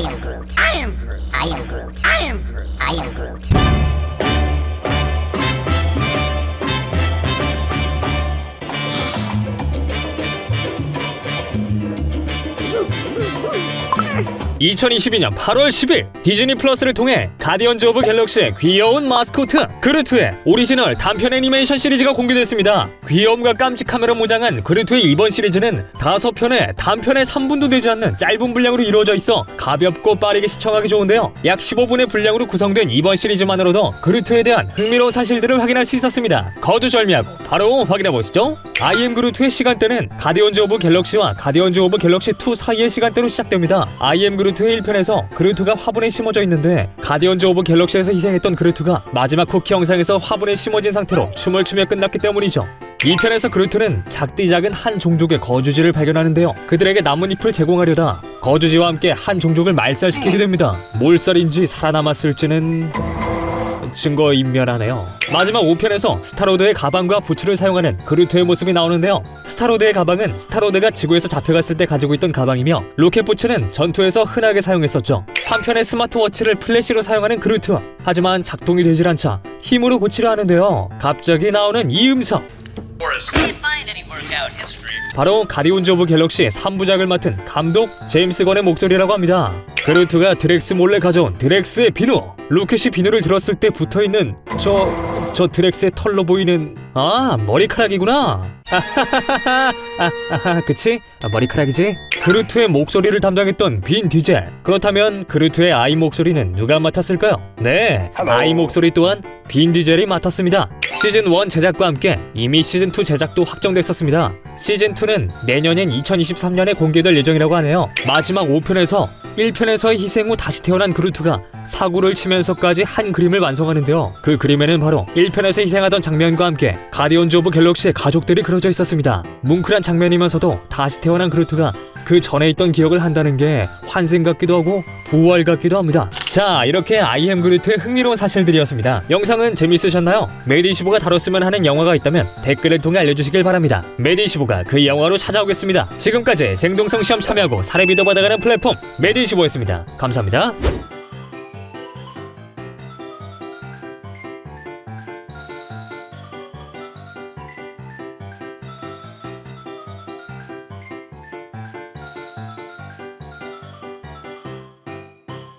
I am Groot. I am Groot. I am Groot. I am Groot. I am Groot. 2022년 8월 10일 디즈니 플러스를 통해 가디언즈 오브 갤럭시의 귀여운 마스코트 그루트의 오리지널 단편 애니메이션 시리즈가 공개됐습니다. 귀여움과 깜찍함으로 무장한 그루트의 이번 시리즈는 다섯 편의 단편의 3분도 되지 않는 짧은 분량으로 이루어져 있어 가볍고 빠르게 시청하기 좋은데요. 약 15분의 분량으로 구성된 이번 시리즈만으로도 그루트에 대한 흥미로운 사실들을 확인할 수 있었습니다. 거두절미하고 바로 확인해 보시죠. 아이엠 그루트의 시간대는 가디언즈 오브 갤럭시와 가디언즈 오브 갤럭시 2 사이의 시간대로 시작됩니다. 아이엠 그루트 의 1편에서 그루트가 화분에 심어져 있는데 가디언즈 오브 갤럭시에서 희생했던 그루트가 마지막 쿠키 영상에서 화분에 심어진 상태로 춤을 추며 끝났기 때문이죠. 2편에서 그루트는 작디 작은 한 종족의 거주지를 발견하는데요. 그들에게 나뭇잎을 제공하려다 거주지와 함께 한 종족을 말살시키게 됩니다. 몰살인지 살아남았을지는 증거인멸하네요. 마지막 5편에서 스타로드의 가방과 부츠를 사용하는 그루트의 모습이 나오는데요. 스타로드의 가방은 스타로드가 지구에서 잡혀갔을 때 가지고 있던 가방이며 로켓 부츠는 전투에서 흔하게 사용했었죠. 3편의 스마트워치를 플래시로 사용하는 그루트. 하지만 작동이 되질 않자 힘으로 고치려 하는데요. 갑자기 나오는 이 음성. 바로 가디온즈 오브 갤럭시 3부작을 맡은 감독 제임스 건의 목소리라고 합니다. 그루트가 드렉스 몰래 가져온 드렉스의 비누. 로켓이 비누를 들었을 때 붙어있는 저... 저 드렉스의 털로 보이는... 아 머리카락이구나. 아하하하 그치? 아, 머리카락이지? 그루트의 목소리를 담당했던 빈 디젤. 그렇다면 그루트의 아이 목소리는 누가 맡았을까요? 네, 아이 목소리 또한 빈 디젤이 맡았습니다. 시즌 1 제작과 함께 이미 시즌 2 제작도 확정됐었습니다. 시즌 2는 내년인 2023년에 공개될 예정이라고 하네요. 마지막 5편에서 1편에서의 희생 후 다시 태어난 그루트가 사고를 치면서까지 한 그림을 완성하는데요. 그 그림에는 바로 1편에서 희생하던 장면과 함께 가디언즈 오브 갤럭시의 가족들이 그려져 있었습니다. 뭉클한 장면이면서도 다시 태어난 그루트가 그 전에 있던 기억을 한다는 게 환생 같기도 하고 부활 같기도 합니다. 자, 이렇게 아이엠 그루트의 흥미로운 사실들이었습니다. 영상은 재밌으셨나요? 메디15가 다뤘으면 하는 영화가 있다면 댓글을 통해 알려주시길 바랍니다. 메디15가 그 영화로 찾아오겠습니다. 지금까지 생동성 시험 참여하고 사례비도 받아가는 플랫폼 메디15였습니다. 감사합니다.